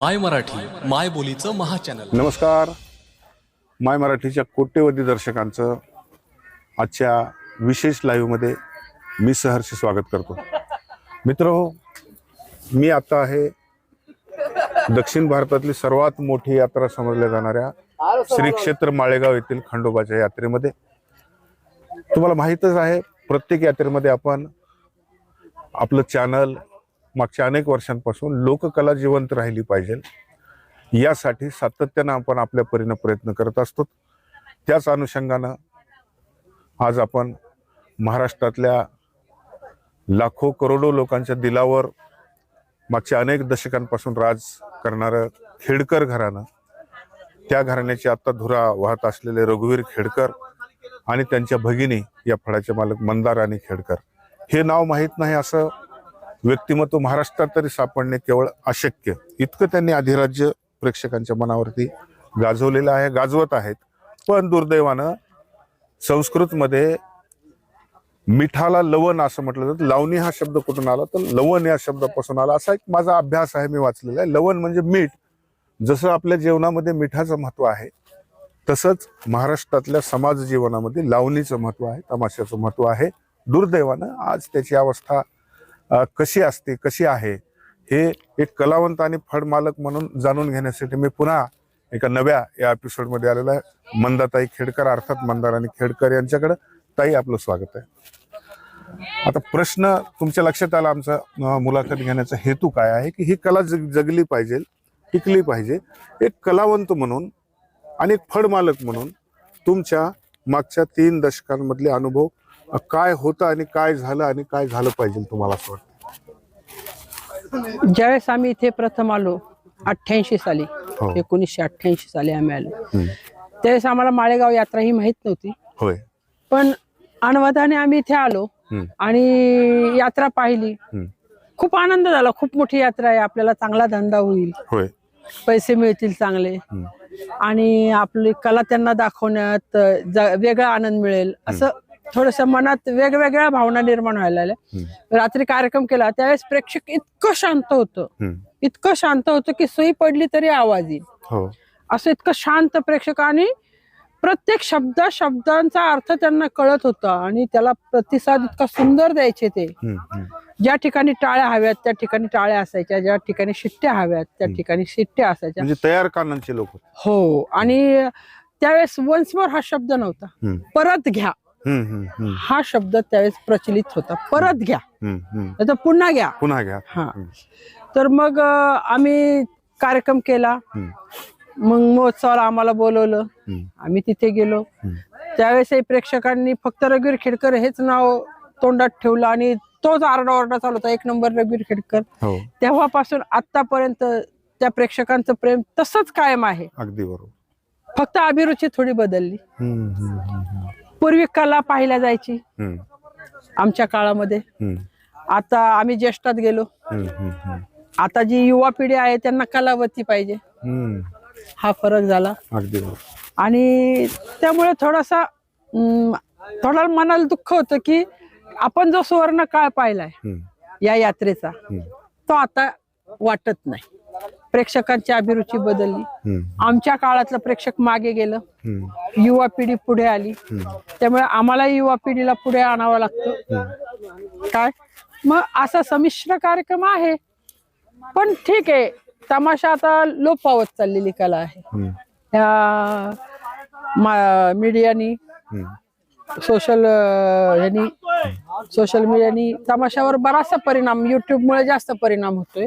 माय मराठी माय बोलीचं महाचॅनल. नमस्कार. माय मराठीच्या कोट्यवधी दर्शकांचं आजच्या विशेष लाईव्हमध्ये मी सहर्ष स्वागत करतो. मित्र मी आता आहे दक्षिण भारतातली सर्वात मोठी यात्रा समजल्या जाणाऱ्या श्री क्षेत्र माळेगाव येथील खंडोबाच्या यात्रेमध्ये. तुम्हाला माहीतच आहे प्रत्येक यात्रेमध्ये आपण आपलं चॅनल मागच्या अनेक वर्षांपासून लोककला जिवंत राहिली पाहिजे. यासाठी सातत्यानं आपण आपल्या परीनं प्रयत्न करत असतो. त्याच अनुषंगानं आज आपण महाराष्ट्रातल्या लाखो करोडो लोकांच्या दिलावर मागच्या अनेक दशकांपासून राज करणारं खेडकर घराणं त्या घराण्याची आत्ता धुरा वाहत असलेले रघुवीर खेडकर आणि त्यांच्या भगिनी या फळाचे मालक मंदार आणि खेडकर. हे नाव माहीत नाही असं व्यक्तिमत्व महाराष्ट्रात तरी सापडणे केवळ अशक्य. इतकं त्यांनी अधिराज्य प्रेक्षकांच्या मनावरती गाजवलेलं आहे गाजवत आहेत. पण दुर्दैवानं संस्कृतमध्ये मिठाला लवण असं म्हटलं जातं. लावणी हा शब्द कुठून आला? तर लवण या शब्दापासून आला. असा एक माझा अभ्यास आहे मी वाचलेला आहे. लवण म्हणजे मीठ. जसं आपल्या जेवणामध्ये मिठाचं महत्त्व आहे तसंच महाराष्ट्रातल्या समाज जीवनामध्ये लावणीचं महत्त्व आहे तमाशाचं महत्त्व आहे. दुर्दैवानं आज त्याची अवस्था कशी असते कशी आहे हे एक कलावंत आणि फळमालक म्हणून जाणून घेण्यासाठी मी पुन्हा एका नव्या या एपिसोडमध्ये आलेला आहे. मंदाताई खेडकर अर्थात मंदार आणि खेडकर यांच्याकडं ताई आपलं स्वागत आहे. आता प्रश्न तुमच्या लक्षात आला आमचा मुलाखत घेण्याचा हेतू काय आहे की ही कला जग जगली पाहिजे टिकली पाहिजे. एक कलावंत म्हणून आणि एक फळमालक म्हणून तुमच्या मागच्या तीन दशकांमधले अनुभव काय होतं आणि काय झालं आणि काय झालं पाहिजे तुम्हाला असं वाटतं? ज्यावेळेस आम्ही इथे प्रथम आलो अठ्ठ्याऐंशी साली हो. एकोणीसशे अठ्ठ्याऐंशी साली आम्ही आलो. त्यावेळेस आम्हाला माळेगाव यात्रा ही माहीत नव्हती. होय. पण अनवधाने आम्ही इथे आलो. आणि यात्रा पाहिली. खूप आनंद झाला. खूप मोठी यात्रा आहे. आपल्याला चांगला धंदा होईल. होय. पैसे मिळतील चांगले. आणि आपली कला त्यांना दाखवण्यात वेगळा आनंद मिळेल. असं थोडस मनात वेगवेगळ्या भावना निर्माण व्हायला लागल्या. हम्म. रात्री कार्यक्रम केला त्यावेळेस प्रेक्षक इतकं शांत होतं. इतकं शांत होतं की सुई पडली तरी आवाज येईल. हो. असं इतकं शांत प्रेक्षक आणि प्रत्येक शब्द शब्दांचा अर्थ त्यांना कळत होता आणि त्याला प्रतिसाद इतका सुंदर द्यायचे ते. ज्या ठिकाणी टाळ्या हव्यात त्या ठिकाणी टाळ्या असायच्या. ज्या ठिकाणी शिट्ट्या हव्यात त्या ठिकाणी शिट्ट्या असायच्या. म्हणजे तयार कानांचे लोक. हो. आणि त्यावेळेस वन्स मोर हा शब्द नव्हता. परत घ्या. हा शब्द त्यावेळेस प्रचलित होता. परत घ्या. तर पुन्हा घ्या. पुन्हा घ्या. हा. तर मग आम्ही कार्यक्रम केला. मग महोत्सवाला आम्हाला बोलवलं. आम्ही तिथे गेलो. त्यावेळेस प्रेक्षकांनी फक्त रघुवीर खेडकर हेच नाव तोंडात ठेवलं आणि तोच आरडाओरडा चालू होता. एक नंबर रघुवीर खेडकर हो. तेव्हापासून आतापर्यंत त्या प्रेक्षकांचं प्रेम तसंच कायम आहे. अगदी बरोबर. फक्त अभिरुची थोडी बदलली. पूर्वी कला पाहिल्या जायची. आमच्या काळामध्ये. आता आम्ही ज्येष्ठात गेलो. आता जी युवा पिढी आहे त्यांना कलावती पाहिजे. हा फरक झाला आणि त्यामुळे थोडासा थोडा मनाला दुःख होतं की आपण जो सुवर्ण काळ पाहिलाय. या यात्रेचा. तो आता वाटत नाही प्रेक्षकांची अभिरुची बदलली. आमच्या काळातलं प्रेक्षक मागे गेलं. युवा पिढी पुढे आली. त्यामुळे आम्हाला युवा पिढीला पुढे आणावं लागतं. काय मग असा संमिश्र कार्यक्रम आहे पण ठीक आहे तमाशा आता लोप पावत चाललेली कला आहे मीडियानी. सोशल ह्यानी सोशल मीडियानी तमाशावर बराचसा परिणाम युट्यूबमुळे जास्त परिणाम होतोय.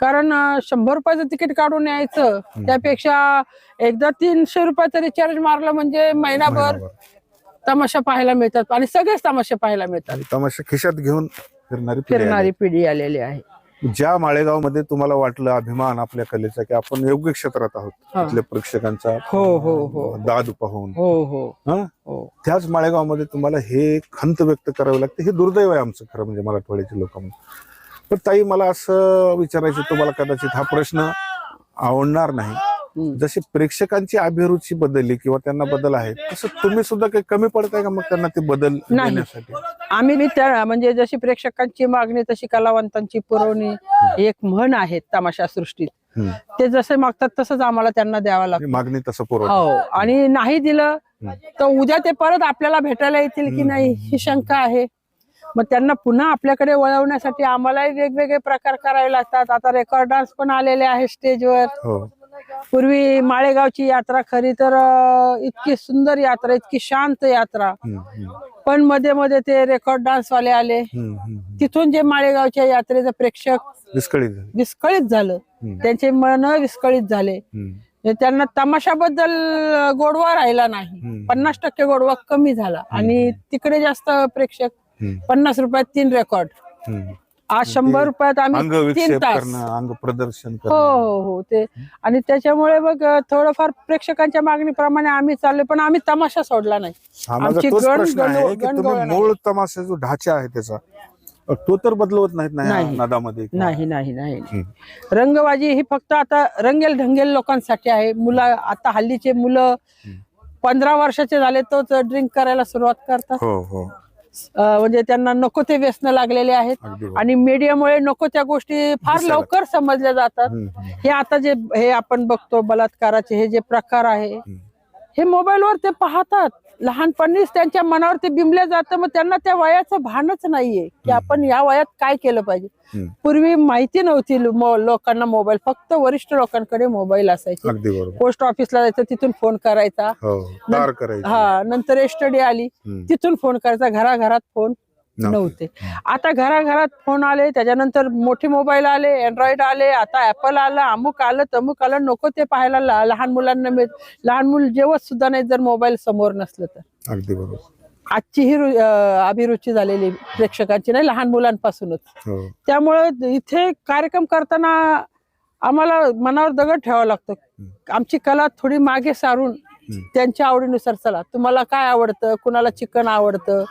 कारण शंभर रुपयाचं तिकीट काढून यायचं त्यापेक्षा एकदा तीनशे रुपयाचं रिचार्ज मारलं म्हणजे महिनाभर. तमाशा पाहायला मिळतात आणि सगळेच तमाशे पाहायला मिळतात तमाशा खिशात घेऊन. फिरणारी पिढी आलेली आहे ज्या माळेगावमध्ये तुम्हाला वाटलं अभिमान आपल्या कलेचा की आपण योग्य क्षेत्रात आहोत हा. तिथल्या प्रेक्षकांचा हो हो हो दाद पाहून हो हो हा? हो त्याच माळेगावमध्ये तुम्हाला हे खंत व्यक्त करावी लागते हे दुर्दैव आहे आमचं खरं म्हणजे मराठवाड्याच्या लोकांना पण ताई मला असं विचारायचं तुम्हाला कदाचित हा प्रश्न आवडणार नाही हम्म. जशी प्रेक्षकांची अभिरुची बदलली किंवा त्यांना बदल आहे तसं तुम्ही सुद्धा काही कमी पडताय का मग त्यांना ते बदल नाही. देण्यासाठी आम्ही मी त्या म्हणजे जशी प्रेक्षकांची मागणी तशी कलावंतांची पुरवणी एक म्हण आहे तमाशा सृष्टीत. ते जसे मागतात तसंच आम्हाला त्यांना द्यावं लागतं. मागणी तसं हो. आणि नाही दिलं तर उद्या ते परत आपल्याला भेटायला येतील की. नाही ही शंका आहे. मग त्यांना पुन्हा आपल्याकडे वळवण्यासाठी आम्हालाही वेगवेगळे प्रकार करावे लागतात. आता रेकॉर्ड डान्स पण आलेले आहे स्टेजवर. हो. पूर्वी माळेगावची यात्रा खरी तर इतकी सुंदर यात्रा इतकी शांत यात्रा. पण मध्ये मध्ये ते रेकॉर्ड डान्स वाले आले. तिथून जे माळेगावच्या यात्रेचं प्रेक्षक विस्कळीत झाली. विस्कळीत झालं. त्यांचे मन विस्कळीत झाले. हम्म, त्यांना तमाशाबद्दल गोडवा राहिला नाही. पन्नास टक्के गोडवा कमी झाला. आणि तिकडे जास्त प्रेक्षक पन्नास रुपयात तीन रेकॉर्ड. आज शंभर रुपयात अंग आम्ही तीन विक्षेप तास. करणं अंग प्रदर्शन हो करणं. हो हो ते. आणि त्याच्यामुळे मग थोडंफार प्रेक्षकांच्या मागणीप्रमाणे आम्ही चाललो पण आम्ही तमाशा सोडला नाही. हा माझा आमची तोच गण- प्रश्न गण- आहे की तुम्ही गणगवळण मूळ तमाशा जो ढाचा आहे त्याचा तो तर बदलवत नाहीत ना या नाही. नादामध्ये नाही नाही नाही. हम्म. रंगबाजी ही फक्त आता रंगेल ढंगेल लोकांसाठी आहे. मुलं आता हल्लीचे मुलं हम्म. पंधरा वर्षाचे झाले तोच ड्रिंक करायला सुरुवात करतात. हो हो. म्हणजे त्यांना नको ते व्यसन लागलेले आहेत. आणि मीडियामुळे नको त्या गोष्टी फार. लवकर समजल्या जातात हे आता जे हे आपण बघतो बलात्काराचे हे जे प्रकार आहे. हे मोबाईलवर ते पाहतात लहानपणीच त्यांच्या मनावर ते बिंबल्या जातं मग त्यांना त्या वयाचं भानच नाहीये की आपण या वयात काय केलं पाहिजे. पूर्वी माहिती नव्हती लोकांना मोबाईल फक्त वरिष्ठ लोकांकडे मोबाईल असायचे. पोस्ट ऑफिसला जायचं तिथून फोन करायचा. हो हा नंतर एसटडी आली. तिथून फोन करायचा घराघरात फोन. नव्हते. आता घराघरात फोन आले त्याच्यानंतर मोठे मोबाईल आले अँड्रॉइड आले आता ऍपल आलं अमुक आलं तमुक आलं नको ते पाहायला लहान मुलांना मिळ लहान मुल जेवत सुद्धा नाही जर मोबाईल समोर नसलं तर. अगदी बरोबर. आजची ही अभिरुची झालेली प्रेक्षकांची नाही लहान मुलांपासूनच. हो. त्यामुळे इथे कार्यक्रम करताना आम्हाला मनावर दगड ठेवावा लागतो. आमची कला थोडी मागे सारून त्यांच्या आवडीनुसार चला. तुम्हाला काय आवडतं? कुणाला चिकन आवडतं.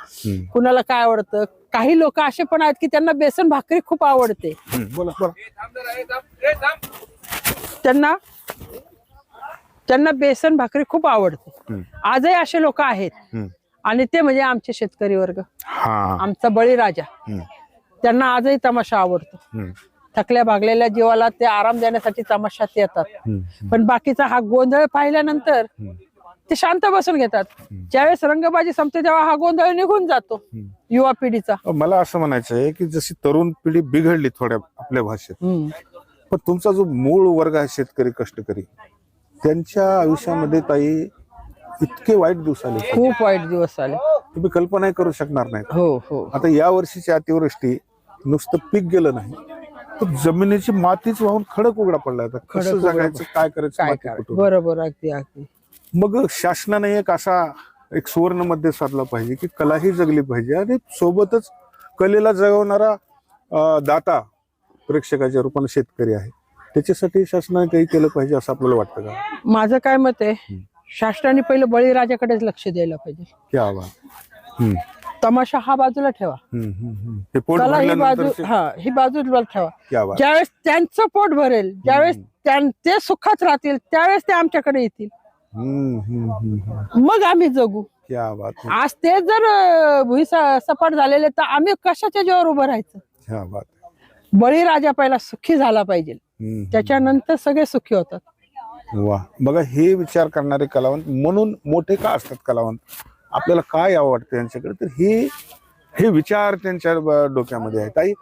कुणाला काय आवडतं? काही लोक असे पण आहेत की त्यांना बेसन भाकरी खूप आवडते. हम्म. बोला. बोला. त्यांना त्यांना बेसन भाकरी खूप आवडते. आजही असे लोक आहेत. आणि ते म्हणजे आमचे शेतकरी वर्ग. हा. आमचा बळीराजा. त्यांना आजही तमाशा आवडतो. थकल्या भागलेल्या जीवाला ते आराम देण्यासाठी तमाशात येतात. पण बाकीचा हा गोंधळ पाहिल्यानंतर. ते शांत बसून घेतात. ज्यावेळेस रंगबाजी संपते तेव्हा हा गोंधळ निघून जातो. युवा पिढीचा. मला असं म्हणायचं आहे की जशी तरुण पिढी बिघडली थोड्या आपल्या भाषेत. पण तुमचा जो मूळ वर्ग आहे शेतकरी कष्टकरी त्यांच्या आयुष्यामध्ये ताई इतके वाईट दिवस आले. खूप वाईट दिवस आले. तुम्ही कल्पनाही करू शकणार नाही हो हो. आता या वर्षीची अतिवृष्टी नुसतं पीक गेलं नाही. जमिनीची मातीच वाहून खडक उघडा पडला आता. कसं उघडा जगायचं काय करायचं काय माती काय कुठून? बरोबर अगदी अगदी. मग शासनाने एक असा एक सुवर्णमध्ये साधला पाहिजे की कलाही जगली पाहिजे आणि सोबतच कलेला जगवणारा अं, दाता प्रेक्षकाच्या रूपाने शेतकरी आहे. त्याच्यासाठी शासनाने काही केलं पाहिजे असं आपल्याला वाटतं का? माझं काय मत आहे शासनाने पहिलं बळीराजाकडेच लक्ष द्यायला पाहिजे. की आव्हान हम्म, तमाशा हा बाजूला ठेवा. हे पोट कला ही बाजू भरल्यानंतर हा ही बाजूला ठेवा. ज्यावेळेस त्यांचं पोट भरेल ज्यावेळेस त्यां- ते सुखात राहतील त्यावेळेस ते आमच्याकडे येतील. हम्म, हम्म, हम्म, हम्म. मग आम्ही जगू. आज ते जर अं, भुई स- सपाट झालेले तर आम्ही कशाच्या जीवावर उभं राहायचं? क्या बात बळीराजा पहिला सुखी झाला पाहिजे. हम्म, त्याच्यानंतर सगळे सुखी होतात. वा बघा हे विचार करणारे कलावंत म्हणून मोठे का असतात कलावंत? आपल्याला काय आवडतं यांच्याकडे? तर हे हे विचार त्यांच्या डोक्यामध्ये आहेत. ताई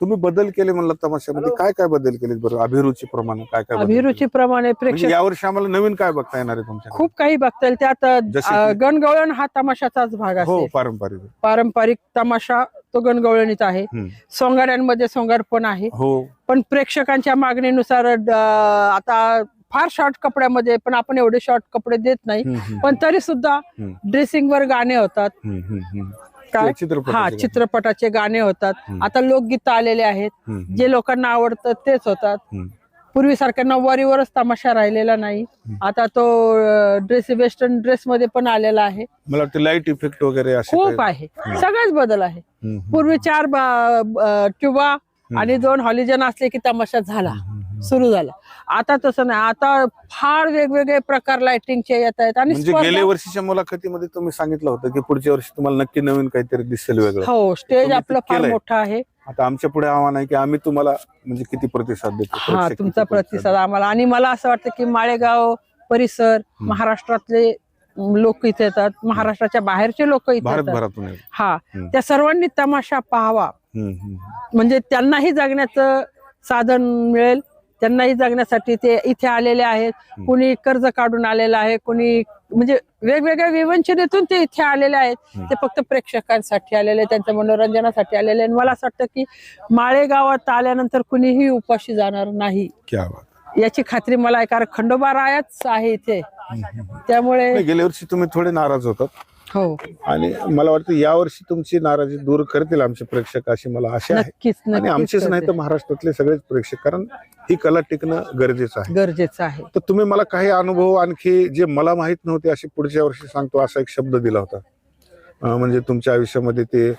तुम्ही बदल केले म्हणलं तमाशामध्ये. काय काय बदल केले बरं? अभिरुची प्रमाणे काय काय बदल केले? अभिरुचीप्रमाणे म्हणजे प्रेक्षक यावर्षी आम्हाला नवीन काय बघता येणार आहे तुमच्या खूप काही बघता येईल. त्यात? गणगवळण हा तमाशाचाच भाग हो असेल. पारंपरिक. पारंपरिक तमाशा तो गणगवळणीत आहे. सोंगाड्यांमध्ये सोंगाड पण आहे. हो. पण प्रेक्षकांच्या मागणीनुसार आता फार शॉर्ट कपड्यामध्ये पण आपण एवढे शॉर्ट कपडे देत नाही. पण तरी सुद्धा. ड्रेसिंग वर गाणे होतात. काय? हा. चित्रपटाचे गाणे होतात. आता लोकगीत आलेले आहेत. जे लोकांना आवडतं तेच होतात. पूर्वीसारख्या नऊवारीवरच तमाशा राहिलेला नाही. आता तो ड्रेस वेस्टर्न ड्रेस मध्ये पण आलेला आहे. मला वाटतं लाइट इफेक्ट वगैरे खूप आहे. सगळेच बदल आहे. पूर्वी चार ट्युबा आणि दोन हॉलिजन असले की तमाशा झाला. सुरू झाला. आता तसं नाही. आता फार वेगवेगळे प्रकार लाइटिंगचे येत आहेत आणि म्हणजे स्पर्धा- गेल्या वर्षीच्या मुलाखतीमध्ये तुम्ही सांगितलं होतं की पुढच्या वर्षी तुम्हाला नक्की नवीन काहीतरी दिसेल वेगळं. हो स्टेज तुम्ही ते आपलं फार केलंय. मोठं आहे. आता आमच्या पुढे आव्हान आहे की आम्ही तुम्हाला म्हणजे किती प्रतिसाद देतो हा प्रेक्षक तुमचा प्रतिसाद आम्हाला. आणि मला असं वाटतं की माळेगाव परिसर महाराष्ट्रातले लोक इथे येतात. महाराष्ट्राच्या बाहेरचे लोक इथे येतात. हा हम्म. त्या सर्वांनी तमाशा पाहावा. म्हणजे त्यांनाही जगण्याचं साधन मिळेल. त्यांनाही जगण्यासाठी ते इथे आलेले आहेत. कुणी कर्ज काढून आलेलं आहे कुणी म्हणजे वेगवेगळ्या विवंचनेतून ते इथे आलेले आहेत. ते फक्त प्रेक्षकांसाठी आलेले आहेत, त्यांच्या मनोरंजनासाठी आलेले आहेत. मला असं वाटतं की माळेगावात आल्यानंतर कुणीही उपाशी जाणार नाही. क्या बात. याची खात्री मला आहे कारण खंडोबा रायाच आहे इथे. त्यामुळे गेल्या वर्षी तुम्ही थोडे नाराज होतात. हो. आणि मला वाटतं यावर्षी तुमची नाराजी दूर करतील आमचे प्रेक्षक अशी मला आशा आहे. नक्कीच आणि नक्कीच आमचेच नाही तर. महाराष्ट्रातले सगळेच प्रेक्षक कारण ही कला टिकणं गरजेचं आहे. गरजेचं आहे. तर तुम्ही मला काही अनुभव आणखी जे मला माहीत नव्हते असे पुढच्या वर्षी सांगतो असा एक शब्द दिला होता. अं, म्हणजे तुमच्या आयुष्यामध्ये ते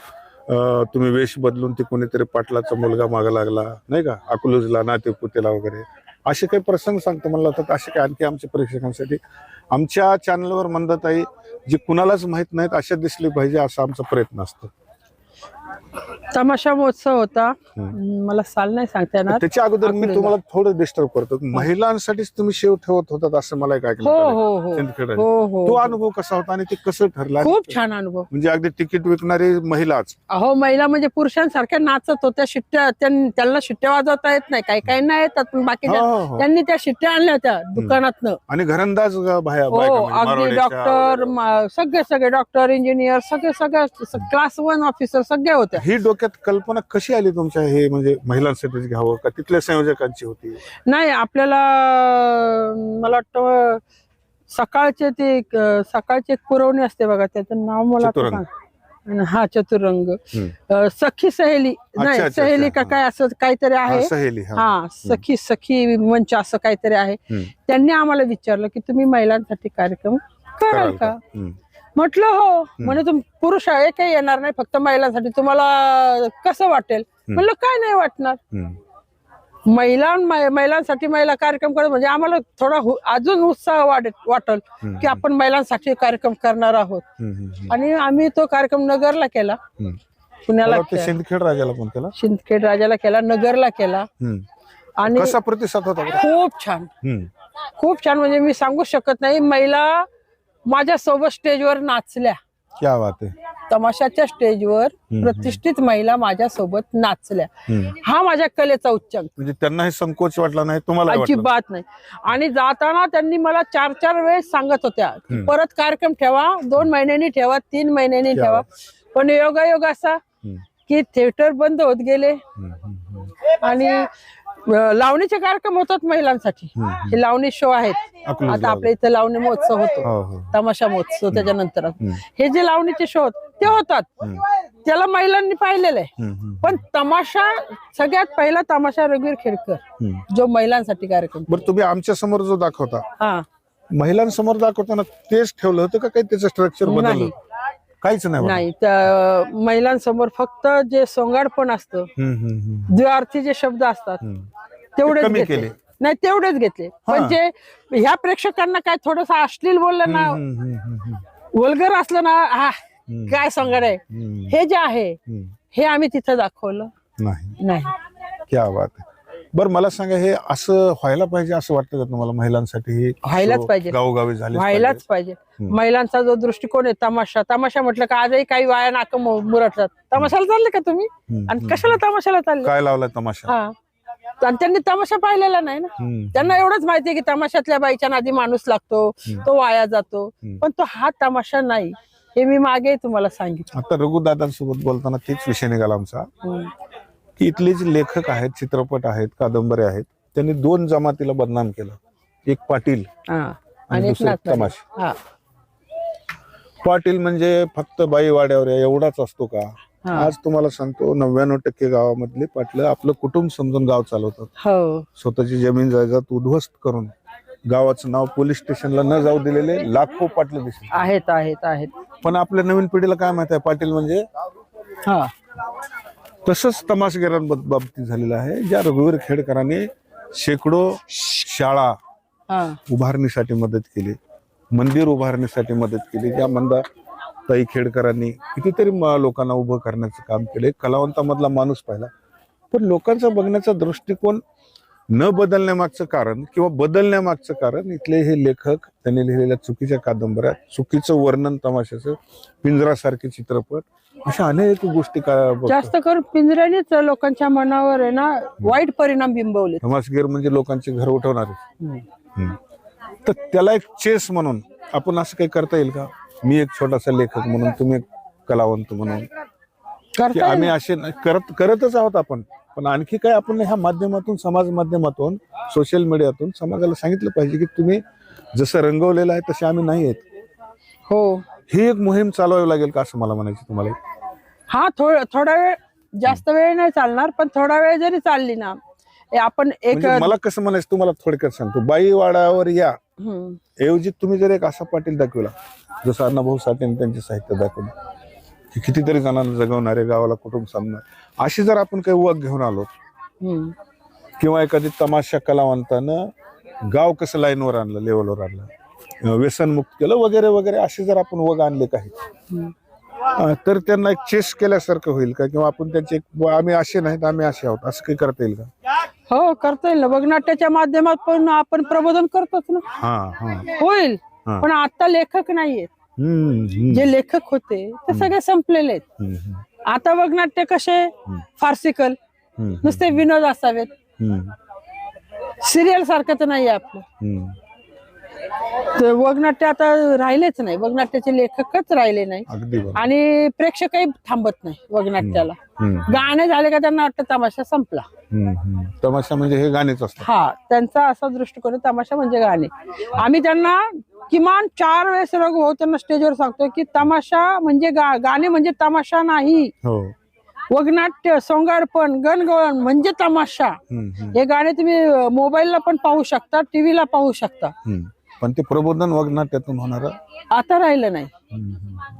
अं, तुम्ही वेश बदलून ते कोणीतरी पाटलाचा मुलगा मागा लागला नाही का? अकलूजला नाते पुतेला वगैरे. असे काही प्रसंग सांगतो मला होतात असे काही आणखी आमच्या प्रेक्षकांसाठी. आमच्या चॅनलवर मंदताई जी कुणालाच माहीत नाहीत अशा दिसली पाहिजे असा आमचा प्रयत्न असतो. तमाशा महोत्सव होता. मला साल नाही सांगता येणार. त्याच्या अगोदर मी. तुम्हाला थोडं डिस्टर्ब करतो. महिलांसाठीच तुम्ही शेव ठेवत होतात असं मला ऐकलं हो. हो हो. हो हो. तो अनुभव कसा होता आणि ते कसं ठरला? खूप छान अनुभव. म्हणजे अगदी तिकीट विकणारी महिलाच. अहो महिला म्हणजे पुरुषांसारख्या नाचत होत्या. शिट्ट्या त्यां- त्यांना शिट्ट्या वाजवता येत नाही. काही काही नाही येतात पण बाकीच्या हो. त्यांनी त्या शिट्ट्या आणल्या होत्या दुकानातनं. आणि घरंदाज हो म्हणजे अगदी डॉक्टर सगळे सगळे डॉक्टर इंजिनियर सगळे सगळे क्लास वन ऑफिसर सगळे होत्या ही डोक्यात कल्पना कशी आली तुमच्या हे म्हणजे महिलांसाठीच घ्यावं का तिथल्या संयोजकांची होती नाही आपल्याला मला वाटतं सकाळचे ते एक, अं, सकाळची एक पुरवणी असते बघा त्याचं नाव मला आता चतुरंग. सांग- हा चतुरंग. अं, सखी सहेली नाही अच्छा, सहेली का अच्छा. काय असं काहीतरी हा, आहे सहेली हा हा सखी सखी मंच असं काहीतरी आहे हम्म. त्यांनी आम्हाला विचारलं की तुम्ही महिलांसाठी कार्यक्रम कराल कराल का का? हम्म. म्हटलं हो म्हणे तुम पुरुष आहे काही येणार नाही फक्त महिलांसाठी तुम्हाला कसं वाटेल म्हणलं काय नाही वाटणार. महिला महिलांसाठी महिला कार्यक्रम करत म्हणजे आम्हाला थोडा अजून उत्साह वाटेल वाटल की आपण महिलांसाठी कार्यक्रम करणार आहोत. आणि आम्ही तो कार्यक्रम नगरला केला. पुण्याला सिंदखेड राजाला पण केला शिंदखेड राजाला केला नगरला केला. आणि कसा प्रतिसाद होता? खूप छान. खूप छान म्हणजे मी सांगू शकत नाही महिला माझ्या सोबत स्टेजवर नाचल्या. क्या बात आहे. तमाशाच्या स्टेजवर प्रतिष्ठित महिला माझ्या सोबत नाचल्या. हम्म. हा माझ्या कलेचा उच्चांक. म्हणजे त्यांनाही संकोच वाटला नाही तुम्हाला वाटलं अजिबात नाही. आणि जाताना त्यांनी मला चार चार वेळेस सांगत होत्या की परत कार्यक्रम ठेवा दोन महिन्यांनी ठेवा तीन महिन्यांनी क्या ठेवा. पण योगायोग असा हम्म. की थिएटर बंद होत गेले. हम्म, हम्म, हम्म. आणि लावणीचे कार्यक्रम होतात महिलांसाठी. हे लावणी शो आहेत. आता आपल्या इथे लावणी महोत्सव होतो. हो हो. तमाशा महोत्सव त्याच्यानंतर. हे जे लावणीचे शो ते होतात. त्याला महिलांनी पाहिलेलं आहे. पण तमाशा सगळ्यात पहिला तमाशा रघुवीर खेडकर. जो महिलांसाठी कार्यक्रम बरं तुम्ही आमच्यासमोर जो दाखवता हा. महिलांसमोर दाखवताना तेच ठेवलं होतं का काही त्याचं स्ट्रक्चर बदललं. काहीच नाही त्या महिलांसमोर फक्त जे सोंगाडपण असतं हम्म, हम्म, हम्म, द्व्यार्थी जे शब्द असतात हम्म. तेवढेच कमी घेतले. केले. नाही तेवढेच घेतले. पण जे ह्या प्रेक्षकांना काय थोडस अश्लील बोललं ना हम्म, हम्म, हम्म, हम्म, वल्गर असलं ना हा काय सोंगाड आहे? हम्म, हे जे आहे हम्म. हे आम्ही तिथं दाखवलं. नाही. नाही. क्या बात आहे. बरं मला सांगा हे असं व्हायला पाहिजे असं वाटतं का तुम्हाला महिलांसाठी? हे व्हायलाच पाहिजे. गावोगावी झाले व्हायलाच पाहिजे. महिलांचा जो दृष्टिकोन आहे तमाशा तमाशा म्हटलं का आजही काही वाया नाक मुरटतात. तमाशाला चालले का तुम्ही? आणि कशाला तमाशाला चालले? काय लावलाय तमाशा? हा. आणि त्यांनी तमाशा पाहिलेला नाही ना. त्यांना एवढंच माहितीये की तमाशातल्या बाईच्या नादी माणूस लागतो तो वाया जातो. पण तो हा तमाशा नाही. हे मी मागे तुम्हाला सांगितलं. आता रघुदादांसोबत बोलताना तेच विषय निघाला आमचा. की इथले जे लेखक आहेत चित्रपट आहेत कादंबऱ्या आहेत. त्यांनी दोन जमातीला बदनाम केलं. एक पाटील आणि दुसरं. तमाशा. पाटील म्हणजे फक्त बाई वाड्यावर एवढाच असतो का. आज तुम्हाला सांगतो नव्याण्णव टक्के गावामधले पाटलं आपलं कुटुंब समजून गाव चालवतात. हो. स्वतःची जमीन जायदाद उद्ध्वस्त करून गावाचं नाव पोलीस स्टेशनला न जाऊ दिलेले लाखो पाटलं दिसले आहेत आहेत आहेत. पण आपल्या नवीन पिढीला काय माहीत आहे? पाटील म्हणजे हा. तसंच तमाशगिरांबाबतीत झालेलं आहे. ज्या रघुवीर खेडकरांनी शेकडो शाळा उभारणीसाठी मदत केली. मंदिर उभारणीसाठी मदत केली. ज्या मंदा ताई खेडकरांनी कितीतरी लोकांना उभं करण्याचं काम केले. कलावंतामधला माणूस पाहिला. पण लोकांचा बघण्याचा दृष्टिकोन न बदलण्यामागचं कारण किंवा बदलण्यामागचं कारण इथले हे लेखक त्यांनी लिहिलेल्या चुकीच्या कादंबऱ्या चुकीचं वर्णन तमाशाचं पिंजरासारखे चित्रपट अशा अनेक गोष्टी का. जास्त करून पिंजऱ्यानेच लोकांच्या मनावर आहे ना वाईट परिणाम बिंबवले तमाशगीर म्हणजे लोकांचे घर उठवणारे. हम्म. तर त्याला एक चेस म्हणून आपण असं काही करता येईल का? मी एक छोटासा लेखक म्हणून तुम्ही एक कलावंत म्हणून. की करता आम्ही. असे करत करतच आहोत आपण. पण आणखी काय आपण ह्या माध्यमातून समाज माध्यमातून सोशल मीडियातून समाजाला सांगितलं पाहिजे की तुम्ही जसं रंगवलेलं आहे तसे आम्ही नाही आहेत. हो. ही एक मोहीम चालवावी लागेल का असं मला म्हणायचं तुम्हाला हा थोड थोडा वेळ जास्त वेळ नाही चालणार पण थोडा वेळ जरी चालली ना हे आपण एक म्हणजे मला कसं म्हणायचं तुम्हाला थोडक्यात सांगतो बाईवाड्यावर या हम्म. ऐवजी तुम्ही जर एक असा पाटील दाखवला जसं अण्णाभाऊ साठेने त्यांचे साहित्य दाखवलं की कितीतरी जणांना जगवणारे गावाला कुटुंब साधणार अशी जर आपण काही वग घेऊन आलो हम्म. किंवा एखादी तमाशा कलावंतानं गाव कसं लाईनवर आणलं लेवलवर आणलं व्यसनमुक्त केलं वगैरे वगैरे असे जर आपण वग आणले काही तर त्यांना एक चेस केल्यासारखं होईल का? किंवा आपण त्यांचे आम्ही असे नाहीत आम्ही असे आहोत. असं काही करता येईल का? हो करता येईल ना. बघनाट्याच्या माध्यमात पण आपण प्रबोधन करतोच ना. हा हा. होईल. पण आता लेखक नाहीयेत. जे लेखक होते ते सगळे संपलेले आहेत. आता बघनाट्य कसे? फार्सिकल नुसते विनोद असावेत. सिरियल सारखं तर नाही आपलं तर वगनाट्य आता राहिलेच नाही. वगनाट्याचे लेखकच राहिले नाही. अगदी बरोबर. आणि प्रेक्षकही थांबत नाही वगनाट्याला. हम्म, गाणे झाले का त्यांना वाटतं तमाशा संपला. हम्म, हम्म. तमाशा म्हणजे हे गाणेच असतात हा त्यांचा असा दृष्टिकोन आहे, तमाशा म्हणजे गाणे. आम्ही त्यांना किमान चार वेळेस रघु भाऊ त्यांना स्टेजवर सांगतो की तमाशा म्हणजे गा गाणे म्हणजे तमाशा नाही. हो. वगनाट्य सोंगाडपण गणगवळण म्हणजे तमाशा. हम्म, हम्म, हे गाणे तुम्ही मोबाईलला पण पाहू शकता टीव्हीला पाहू शकता. हम्म. पण ते प्रबोधन वगनाट्यातून होणार. आता राहिलं नाही.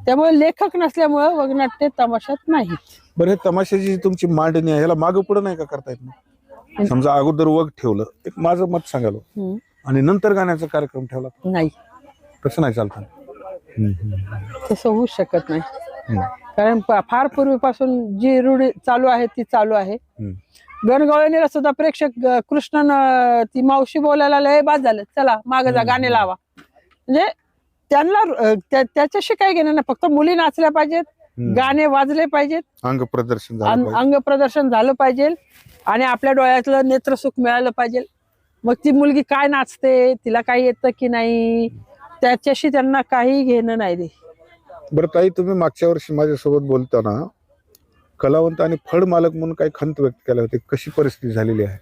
त्यामुळे लेखक नसल्यामुळे वगनाट्य तमाशात नाही बरं हे तमाशाची जी तुमची मांडणी आहे याला मागं पुढे नाही का करता येत ना समजा अगोदर वग ठेवलं एक माझं मत सांगालो हम्म. आणि नंतर गाण्याचा कार्यक्रम ठेवला? नाही. तसं नाही चालतं. तसं होऊ शकत नाही. कारण फार पूर्वीपासून जी रूढी चालू आहे ती चालू आहे. गणगवळणीला सुद्धा प्रेक्षक अं, कृष्णन अं, ती मावशी बोलायला लय बाद झालं चला माग जा गाणे लावा म्हणजे त्यांना अं, त्या- त्याच्याशी काय घेणं नाही फक्त मुली नाचल्या पाहिजेत हम्म. गाणे वाजले पाहिजेत अंग प्रदर्शन झालं अं- पाहिजे. अंग प्रदर्शन झालं पाहिजे आणि आपल्या डोळ्यातलं नेत्रसुख मिळालं पाहिजे मग ती मुलगी काय नाचते तिला काय येतं की नाही त्याच्याशी त्यांना काही घेणं नाही रे बरं ताई तुम्ही मागच्या वर्षी माझ्यासोबत बोलताना कलावंत आणि फळ मालक म्हणून काही खंत व्यक्त केली होती कशी परिस्थिती झालेली आहे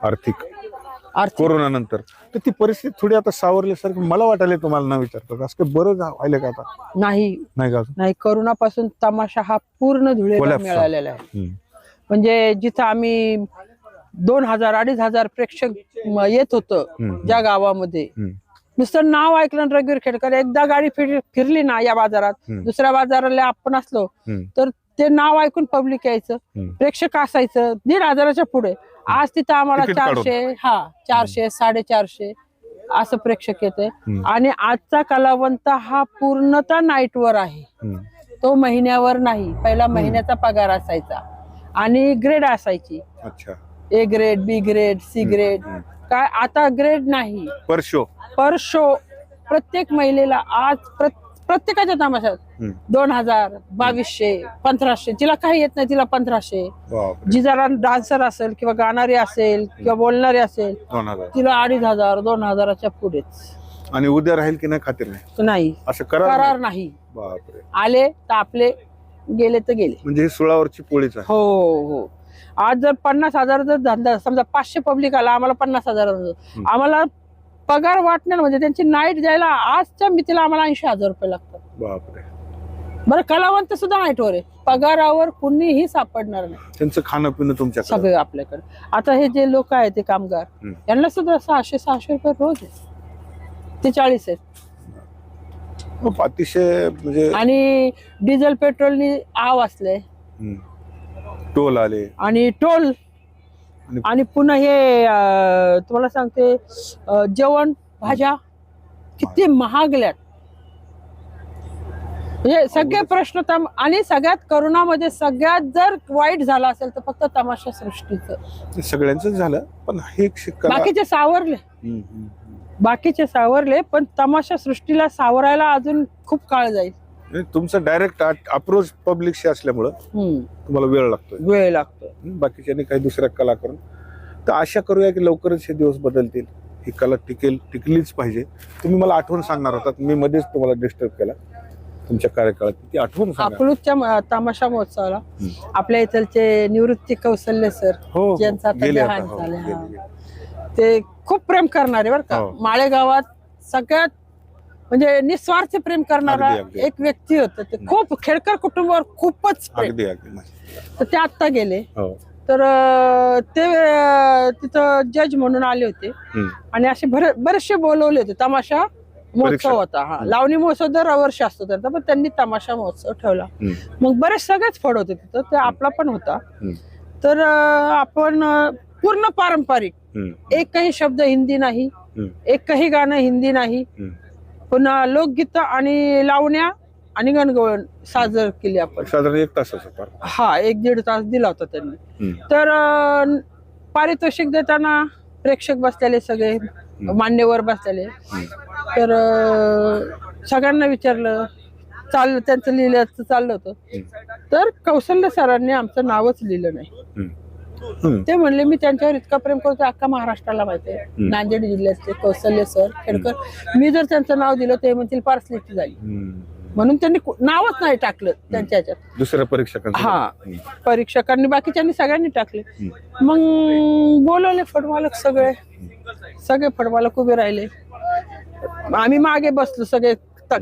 आर्थिक आर्थिक कोरोना नंतर तर ती परिस्थिती थोडी आता सावरल्यासारखी मला वाटायला तुम्हाला न विचारतो असं काही बरं व्हायलं का आता नाही नाही का अजून? नाही करोनापासून तमाशा हा पूर्ण धुळेला Collapse झाला. मिळालेला आहे हम्म. म्हणजे जिथं आम्ही दोन हजार अडीच हजार प्रेक्षक म- येत होतं हम्म. ज्या गावामध्ये हम्म. नुसतं नाव ऐकलं ना रघुवीर खेडकर एकदा गाडी फिर फिरली ना या बाजारात हम्म. दुसऱ्या बाजाराला आपण असलो हम्म. तर ते नाव ऐकून पब्लिक यायचं. हम्म. प्रेक्षक असायचं. दीड हजाराच्या पुढे. आज तिथं आम्हाला तिकीट काढून. चारशे हा चारशे साडेचारशे असं प्रेक्षक येते हम्म. आणि आजचा कलावंत हा पूर्णतः नाईटवर आहे. हम्म. तो महिन्यावर नाही. पहिला महिन्याचा पगार असायचा. आणि ग्रेड असायची. अच्छा. A grade B grade C grade हम्म. काय आता ग्रेड नाही. पर शो पर शो प्रत्येक महिलेला आज प्र- प्रत्येकाच्या तमाशात. दोन हजार बावीसशे पंधराशे जिला काही येत नाही तिला पंधराशे. जी जरा डान्सर असेल किंवा गाणारी असेल किंवा बोलणारी असेल दोन हजार. तिला अडीच हजार दोन हजाराच्या पुढेच. आणि उद्या राहील की नाही खात्री नाही? नाही. असं करार करार नाही. बापरे. आले तर आपले गेले तर गेले. म्हणजे ही सुळावरची पोळीच आहे. हो हो. आज जर पन्नास हजार जर धंदा समजा पाचशे पब्लिक आला आम्हाला पन्नास हजार. आम्हाला पगार वाटणार म्हणजे त्यांची नाईट द्यायला आजच्या मितीला आम्हाला ऐंशी हजार रुपये लागतात. बापरे. बरं कलावंत सुद्धा नाईटवर आहे. पगारावर कुणीही सापडणार नाही. त्यांचं खाणं पिणं तुमच्या सगळे आपल्याकडे. आता हे जे लोक आहेत ते कामगार हम्म. यांना सुद्धा सहाशे सहाशे रुपये रोज आहे. ते चाळीस आहेत. अतिशय म्हणजे आणि डिझेल पेट्रोलनी आव असले. हम्म. टोल आले. आणि टोल आणि- पुन्हा हे अं, तुम्हाला सांगते अं, जेवण भाज्या किती महागल्यात. म्हणजे सगळे प्रश्न तम आणि सगळ्यात करोनामध्ये सगळ्यात जर वाईट झालं असेल तर फक्त तमाशा सृष्टीचं. ते सगळ्यांचंच झालं पण हे एक शिक्का बाकीचे सावरले. हम्म, हम्म. बाकीचे सावरले पण तमाशा सृष्टीला सावरायला अजून खूप काळ जाईल. आणि तुमचं डायरेक्ट अप्रोच पब्लिकशी असल्यामुळं हम्म, तुम्हाला वेळ लागतोय. वेळ लागतो बाकीच्यांनी काही दुसऱ्या कला करून तर आशा करूया की लवकरच हे दिवस बदलतील. ही कला टिकेल टिकलीच पाहिजे. तुम्ही मला आठवण सांगणार होतात. मी मध्येच तुम्हाला डिस्टर्ब केला. तुमच्या कार्यकाळात. ती आठवण सांगा. अकलूजच्या म- तमाशा महोत्सवाला. आपल्या इथलचे निवृत्ती कौशल्य सर हो हो, ज्यांचं आता गेले आता, देहांत हो, झाले, गेले, हा. गेले. ते खूप प्रेम करणारे बरं का. हो. माळेगावात सगळ्यात म्हणजे निस्वार्थ प्रेम करणारा अगदी, अगदी. एक व्यक्ती होत. ते खूप खेडकर कुटुंबावर खूपच प्रेम. अगदी अगदी. तर ते आत्ता गेले. हो. तर अं, ते अं, तिथं जज म्हणून आले होते. हम्म. आणि असे बरे बरेचसे बोलवले होते. तमाशा परीक्षा. महोत्सव होता हा. लावणी महोत्सव दर वर्ष असतो त्यांचा पण त्यांनी तमाशा महोत्सव ठेवला. हम्म. मग बरेच सगळेच फड होते तिथं. ते आपला पण होता. हम्म. तर अं, आपण अं, पूर्ण पारंपरिक. हम्म. एकही शब्द हिंदी नाही. हम्म. एकही गाणं हिंदी नाही. हम्म. पुन्हा लोकगीत आणि लावण्या आणि गणगवळण सादर केली आपण. साधारण एक तासाचं फार. हा एक दीड तास दिला होता त्यांनी. तर अं, पारितोषिक देताना प्रेक्षक बसलेले सगळे मान्यवर बसलेले. तर अं, सगळ्यांना विचारलं चाललं त्यांचं लिहिल्याचं चाललं होतं. तर कौशल्य सरांनी आमचं नावच लिहिलं नाही. हम्म. ते म्हणले मी त्यांच्यावर इतका प्रेम करतो अख्खा महाराष्ट्राला माहिती आहे नांदेड जिल्ह्यातले कौशल्य सर खेडकर मी जर त्यांचं नाव दिलं ते म्हणतील पार्सलिटी झाली. म्हणून त्यांनी नावच नाही टाकलं त्यांच्या ह्याच्यात दुसऱ्या परीक्षकांचं हा. परीक्षकांनी बाकीच्यांनी सगळ्यांनी टाकले. मग बोलवले फडमालक सगळे. सगळे फडमालक उभे राहिले. आम्ही मागे बसलो सगळे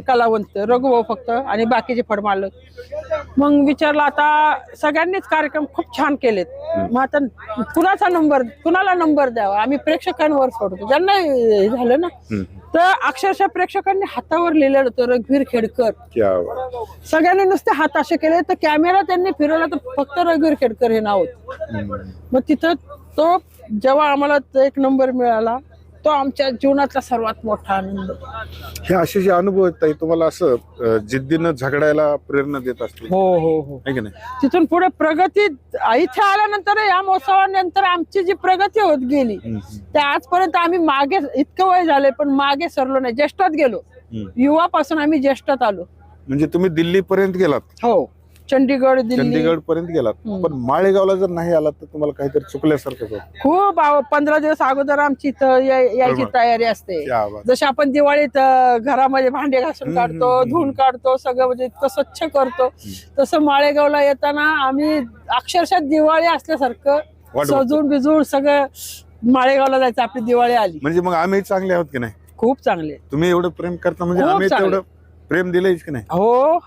कलावंत रघुभाऊ फक्त आणि बाकीचे फडमालक मग विचारलं आता सगळ्यांनीच कार्यक्रम खूप छान केलेत. मग आता कुणाचा नंबर कुणाला नंबर द्यावा? आम्ही प्रेक्षकांवर सोडतो. ज्यांना हे झालं ना. तर अक्षरशः प्रेक्षकांनी हातावर लिहिलेलं होतं रघुवीर खेडकर. सगळ्यांनी नुसते हात असे केले तर कॅमेरा त्यांनी फिरवला तर फक्त रघुवीर खेडकर हे नाव होतं. मग तिथं तो जेव्हा आम्हाला एक नंबर मिळाला तो आमच्या जीवनातला सर्वात मोठा आनंद. हे असे जे अनुभव आहेत ताई, तुम्हाला असं जिद्दीनं झगडायला प्रेरणा देत असतील. हो हो हो. की नाही? तिथून पुढे प्रगती इथे आल्यानंतर या महोत्सवानंतर आमची जी प्रगती होत गेली. त्या आजपर्यंत आम्ही मागे इतकं वय झालंय पण मागे सरलो नाही. ज्येष्ठात गेलो. युवापासून आम्ही ज्येष्ठात आलो. म्हणजे तुम्ही दिल्ली पर्यंत गेलात? हो. चंडीगड दिल्ली चंदीगड पर्यंत गेलात. पण माळेगावला जर नाही आलात तर तुम्हाला काहीतरी चुकल्यासारखं होतं. खूप आव- पंधरा दिवस अगोदर आमची इथं या- यायची बरोबर. तयारी असते. जसे आपण दिवाळीत अं, घरामध्ये भांडे घासून हम्म, काढतो हम्म, धुवून काढतो सगळं म्हणजे इतकं स्वच्छ करतो तसं माळेगावला येताना आम्ही अक्षरशः दिवाळी असल्यासारखं बघतो. सजून बिजून सगळं माळेगावला जायचं आपली दिवाळी आली म्हणजे मग आम्ही चांगले आहोत की नाही खूप चांगले तुम्ही एवढं प्रेम करता म्हणजे खूप आम्ही चांगले. तेवढं प्रेम दिलंयच की नाही हो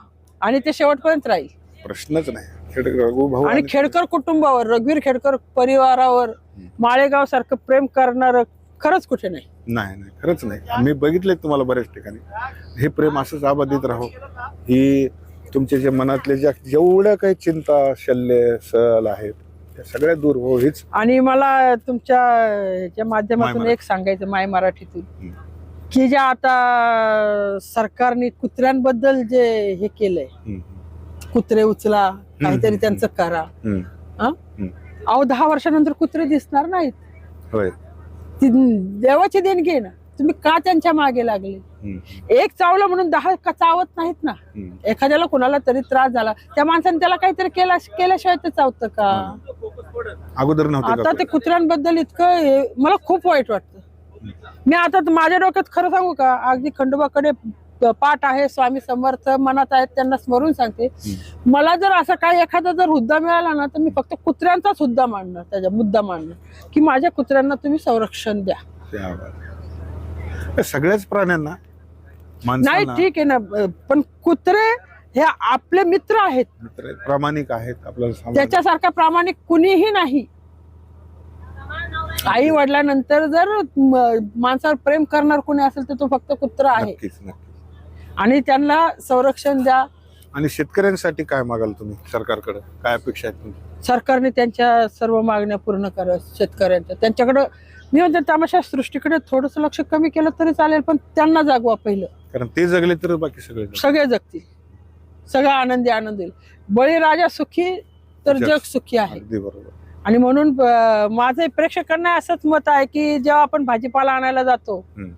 आणि ते शेवटपर्यंत राहील प्रश्नच नाही. खेड- रघु भाऊ आणि खेडकर कुटुंबावर रघुवीर खेडकर परिवारावर माळेगाव सारखं प्रेम करणार खरंच कुठे नाही. नाही नाही खरंच नाही. मी बघितले तुम्हाला बऱ्याच ठिकाणी. हे प्रेम असंच आबाधित राहो. ही तुमच्या जे मनातले ज्या जेवढ्या काही चिंता शल्य सल आहेत त्या सगळ्या दूर हो हीच आणि मला तुमच्या ह्याच्या माध्यमातून एक सांगायचं माय मराठीतून. की जे आता सरकारने कुत्र्यांबद्दल जे हे केलंय. कुत्रे उचला काहीतरी. त्यांचं करा. हं? अहो दहा वर्षानंतर कुत्रे दिसणार नाहीत. ती देवाची देणगी आहे ना. तुम्ही का त्यांच्या मागे लागले. एक चावलं म्हणून दहा का चावत नाहीत ना. एखाद्याला कुणाला तरी त्रास झाला. त्या माणसाने त्याला काहीतरी केला केल्याशिवाय ते चावतं का? अगोदर आता ते कुत्र्यांबद्दल इतकं मला खूप वाईट वाटतं. मी आता माझ्या डोक्यात खरं सांगू का? अगदी खंडोबाकडे पाठ आहे स्वामी समर्थ मनात आहेत त्यांना स्मरून सांगते. मला जर असं काही एखादा जर हुद्दा मिळाला ना तर मी फक्त कुत्र्यांचाच हुद्दा मांडणार त्याच्या मुद्दा मांडणार. की माझ्या कुत्र्यांना तुम्ही संरक्षण द्या. सगळ्याच प्राण्यांना नाही ठीक आहे ना पण कुत्रे हे आपले मित्र आहेत. प्रामाणिक आहेत आपल्याला. त्याच्यासारखा प्रामाणिक कुणीही नाही. आई वडिलांनंतर जर माणसावर प्रेम करणार कुणी असेल तर तो फक्त कुत्रा आहे. आणि त्यांना संरक्षण द्या आणि शेतकऱ्यांसाठी काय मागाल तुम्ही सरकारकडे काय अपेक्षा आहेत तुमची सरकारने त्यांच्या सर्व मागण्या पूर्ण करा शेतकऱ्यांच्या त्यांच्याकडं मी म्हणते तमाशा सृष्टीकडे थोडस लक्ष कमी केलं तरी चालेल पण त्यांना जागवा पहिलं कारण ते जगले तर बाकी सगळे. सगळे जगतील सगळा आनंदी आनंद होईल बळीराजा सुखी तर जग. जग सुखी आहे अगदी बरोबर आणि म्हणून अं, माझं प्रेक्षकांना असंच मत आहे की जेव्हा आपण भाजीपाला आणायला जातो हम्म.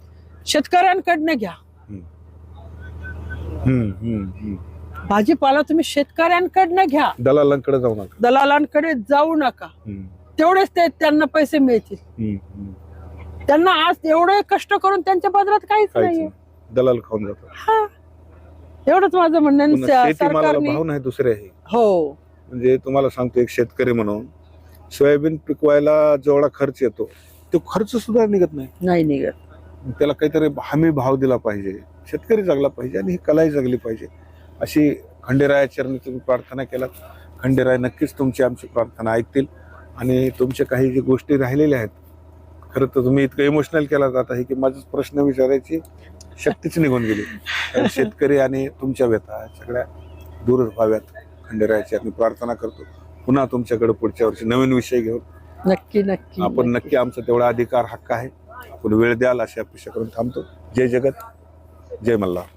शेतकऱ्यांकडनं घ्या. भाजीपाला तुम्ही शेतकऱ्यांकडनं घ्या. दलालांकडे जाऊ नका. दलालांकडे जाऊ नका. तेवढेच ते त्यांना पैसे मिळतील. त्यांना आज एवढे कष्ट करून त्यांच्या बदलात काहीच नाही. दलाल खाऊन जातात. हा. एवढंच माझं म्हणणं भाव नाही दुसरे आहे. हो. म्हणजे तुम्हाला सांगतो एक शेतकरी म्हणून सोयाबीन पिकवायला जेवढा खर्च येतो तो खर्च सुद्धा निघत नाही. नाही निघत. त्याला काहीतरी हमी भाव दिला पाहिजे. शेतकरी जगला पाहिजे आणि ही कलाही जगली पाहिजे. अशी खंडेराया चरणी तुम्ही प्रार्थना केलात. खंडेराय नक्कीच तुमची आमची प्रार्थना ऐकतील आणि तुमच्या काही जी गोष्टी राहिलेल्या आहेत खरं तर तुम्ही इतकं इमोशनल केला जात आहे की माझा प्रश्न विचारायची शक्तीच निघून गेली. शेतकरी आणि तुमच्या व्यथा सगळ्या दूर व्हाव्यात. खंडेरायाची आम्ही प्रार्थना करतो. पुन्हा तुमच्याकडे पुढच्या वर्षी नवीन विषय घेऊन नक्की नक्की आपण नक्की आमचा तेवढा अधिकार हक्क आहे. आपण वेळ द्याल अशी अपेक्षा करून थांबतो. जय जगत. जय मल्हार.